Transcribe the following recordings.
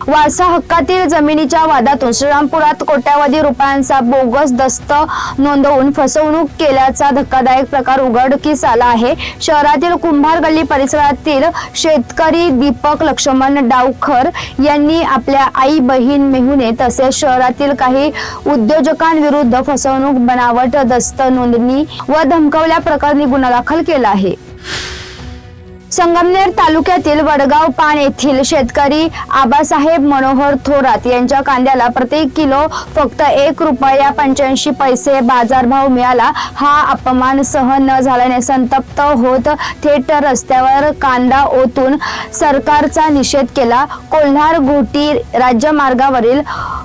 वारसा हक्कातील जमिनीच्या वादातून श्रीरामपुरात कोट्यावधी रुपयांचा बोगस दस्त नोंदवून फसवणूक केल्याचा धक्कादायक प्रकार उघडकीस आला आहे. शहरातील कुंभार गल्ली परिसरातील शेतकरी दीपक लक्ष्मण डावखर यांनी आपल्या आई बहीण मेहूने तसेच शहरातील काही उद्योजकांविरुद्ध फसवणूक बनावट दस्त नोंदणी व धमकवल्या प्रकरणी गुन्हा दाखल केला आहे. संगमनेर तालुक्यातील वडगाव पाण येथील शेतकरी आबासाहेब मनोहर थोरात यांच्या कांद्याला प्रति किलो फक्त एक रुपया पंच्याऐंशी पैसे बाजारभाव मिळाला. हा अपमान सहन न झाल्याने संतप्त होत थेट रस्त्यावर कांदा ओतून सरकारचा निषेध केला. कोल्हार घोटी राज्यमार्गावरील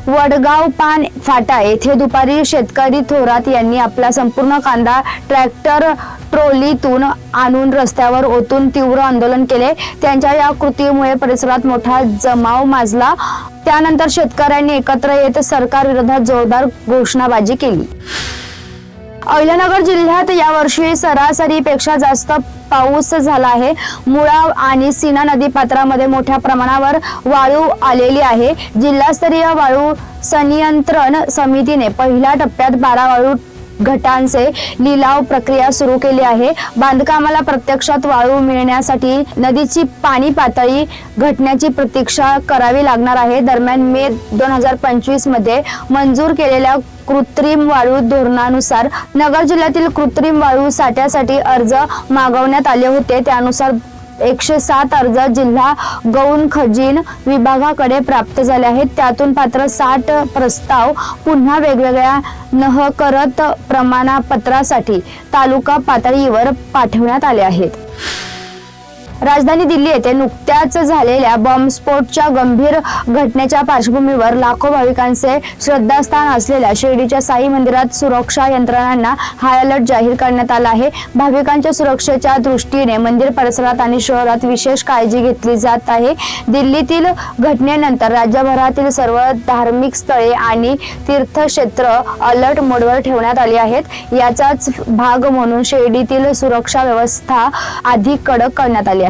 वडगाव पान फाटा येथे दुपारी शेतकरी थोरात यांनी आपला संपूर्ण कांदा ट्रॅक्टर ट्रोलीतून आणून रस्त्यावर ओतून तीव्र आंदोलन केले. त्यांच्या या कृतीमुळे परिसरात मोठा जमाव माजला. त्यानंतर शेतकऱ्यांनी एकत्र येत सरकार विरोधात जोरदार घोषणाबाजी केली. अहिल्यानगर जिल्ह्यात यावर्षी सरासरीपेक्षा जास्त पाऊस झाला आहे. मुळा आणि सीना नदी पात्रामध्ये मोठ्या प्रमाणावर वाळू आलेली आहे. जिल्हास्तरीय वाळू संनियंत्रण समितीने पहिल्या टप्प्यात बारा वाळू घटांचे लिलाव प्रक्रिया सुरू केली आहे. बांधकामाला प्रत्यक्षात वाळू मिळण्यासाठी नदीची पाणी पातळी घटण्याची प्रतीक्षा करावी लागणार आहे. दरम्यान मे दोन हजार पंचवीसमध्ये मंजूर केलेल्या कृत्रिम वाळू धोरणानुसार नगर जिल्ह्यातील कृत्रिम वाळू साठ्यासाठी अर्ज मागवण्यात आले होते. त्यानुसार एकशे सात अर्ज जिल्हा गौण खजीन विभागाकडे प्राप्त झाले आहेत. त्यातून पात्र साठ प्रस्ताव पुन्हा वेगवेगळ्या नह करत प्रमाणपत्रासाठी तालुका पातळीवर पाठवण्यात आले आहेत. राजधानी दिल्ली येथे नुकत्याच झालेल्या बॉम्बस्फोटच्या गंभीर घटनेच्या पार्श्वभूमीवर लाखो भाविकांचे श्रद्धास्थान असलेल्या शिर्डीच्या साई मंदिरात सुरक्षा यंत्रणांना हाय अलर्ट जाहीर करण्यात आला आहे. भाविकांच्या सुरक्षेच्या दृष्टीने मंदिर परिसरात आणि शहरात विशेष काळजी घेतली जात आहे. दिल्लीतील घटनेनंतर राज्यभरातील सर्व धार्मिक स्थळे आणि तीर्थक्षेत्र अलर्ट मोडवर ठेवण्यात आली आहेत. याचाच भाग म्हणून शिर्डीतील सुरक्षा व्यवस्था अधिक कडक करण्यात आली आहे.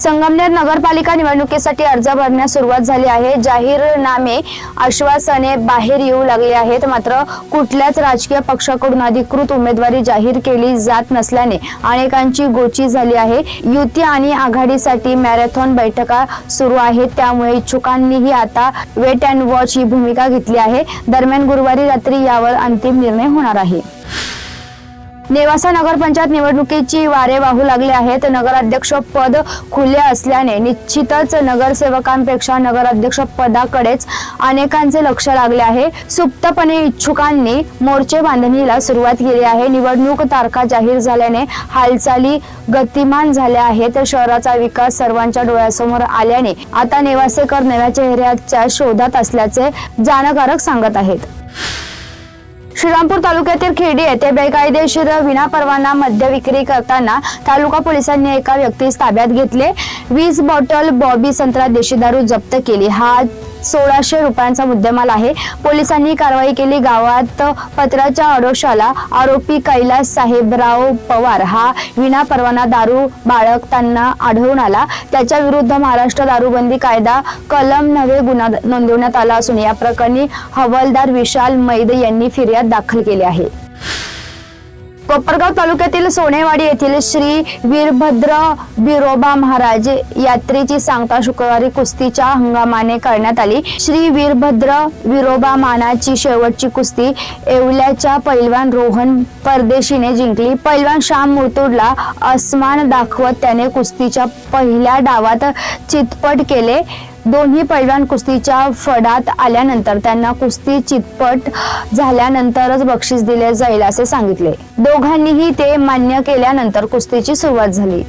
संगमनेर नगरपालिका निवडणुकीसाठी अर्ज भरण्यास सुरुवात झाली आहे. जाहीरनामे आश्वासने बाहेर येऊ लागले आहेत. मात्र कुठल्याच राजकीय पक्षाकडून अधिकृत उमेदवारी जाहीर केली जात नसल्याने अनेकांची गोची झाली आहे. युती आणि आघाडीसाठी मॅरेथॉन बैठका सुरू आहेत. त्यामुळे इच्छुकांनीही आता वेट अँड वॉच ही भूमिका घेतली आहे. दरम्यान गुरुवारी रात्री यावर अंतिम निर्णय होणार आहे. नेवासा नगरपंचायत निवडणुकीची वारे वाहू लागले आहेत. नगराध्यक्ष पद खुले असल्याने निश्चितच नगरसेवकांपेक्षा नगराध्यक्ष पदाकडेच अनेकांचे लक्ष लागले आहे. सुप्तपणे इच्छुकांनी मोर्चे बांधणीला सुरुवात केली आहे. निवडणूक तारखा जाहीर झाल्याने हालचाली गतिमान झाल्या आहेत. शहराचा विकास सर्वांच्या डोळ्यासमोर आल्याने आता नेवासेकर नव्या चेहऱ्याच्या शोधात असल्याचे जाणकारक सांगत आहेत. श्रीरामपूर तालुक्यातील खेडी येथे बेकायदेशीर विनापरवाना मद्य विक्री करताना तालुका पोलिसांनी एका व्यक्तीस ताब्यात घेतले. वीस बॉटल बॉबी संत्रा देशी दारू जप्त केली. हा सोळाशे रुपयांचा मुद्देमाल आहे. पोलिसांनी कारवाई केली. गावात पत्राच्या आडोशाला आरोपी कैलास साहेबराव पवार. हा विना परवाना दारू बाळगताना आढळून आला. त्याच्या विरुद्ध महाराष्ट्र दारूबंदी कायदा कलम नवे गुन्हा नोंदवण्यात आला असून या प्रकरणी हवालदार विशाल मैद यांनी फिर्याद दाखल केली आहे. कोपरगाव तालुक्यातील सोनेवाडी येथील श्री वीरभद्र बिरोबा महाराज यात्रेची सांगता शुक्रवारी कुस्तीच्या हंगामाने करण्यात आली. श्री वीरभद्र विरोबा मानाची शेवटची कुस्ती येवल्याच्या पैलवान रोहन परदेशीने जिंकली. पैलवान श्याम मुर्तुडला अस्मान दाखवत त्याने कुस्तीच्या पहिल्या डावात चितपट केले. दोन्ही पैलवान कुस्तीच्या फडात आल्यानंतर त्यांना कुस्ती चितपट झाल्यानंतरच बक्षीस दिले जाईल असे सांगितले. दोघांनीही ते मान्य केल्यानंतर कुस्तीची सुरुवात झाली.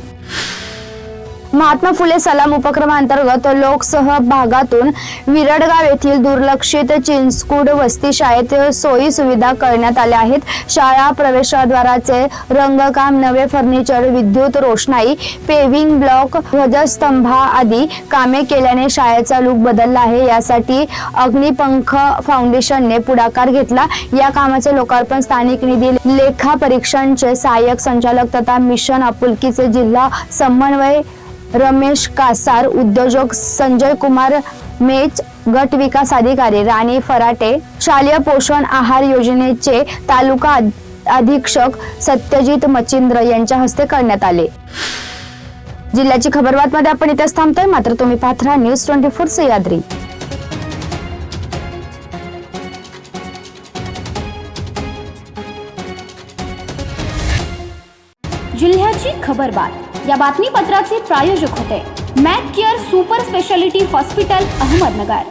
महात्मा फुले सलाम उपक्रमांतर्गत लोकसहभागातून विरडगाव येथील दुर्लक्षित चिंचकूड वस्ती शाळेत सोयी सुविधा करण्यात आल्या आहेत. शाळा प्रवेशद्वाराचे रंगकाम नवे फर्निचर विद्युत रोषणाई पेव्हिंग ब्लॉक ध्वजस्तंभा आदी कामे केल्याने शाळेचा लुक बदलला आहे. यासाठी अग्निपंख फाउंडेशनने पुढाकार घेतला. या कामाचे लोकार्पण स्थानिक निधी लेखा परीक्षणचे सहाय्यक संचालक तथा मिशन आपुलकीचे जिल्हा समन्वय रमेश कासार उद्योजक संजय कुमार मेच गट विकास अधिकारी राणी फराटे शालेय पोषण आहार योजनेचे तालुका अधीक्षक सत्यजित मचिंद्र यांच्या हस्ते करण्यात आले. जिल्ह्याची खबरबात मध्ये आपण इथेच थांबतोय. मात्र तुम्ही पाहत राहा न्यूज ट्वेंटी फोर सह्याद्री जिल्ह्याची खबरबात या बातमीपत्राचे प्रायोजक होते. Mac care super speciality hospital Ahmednagar.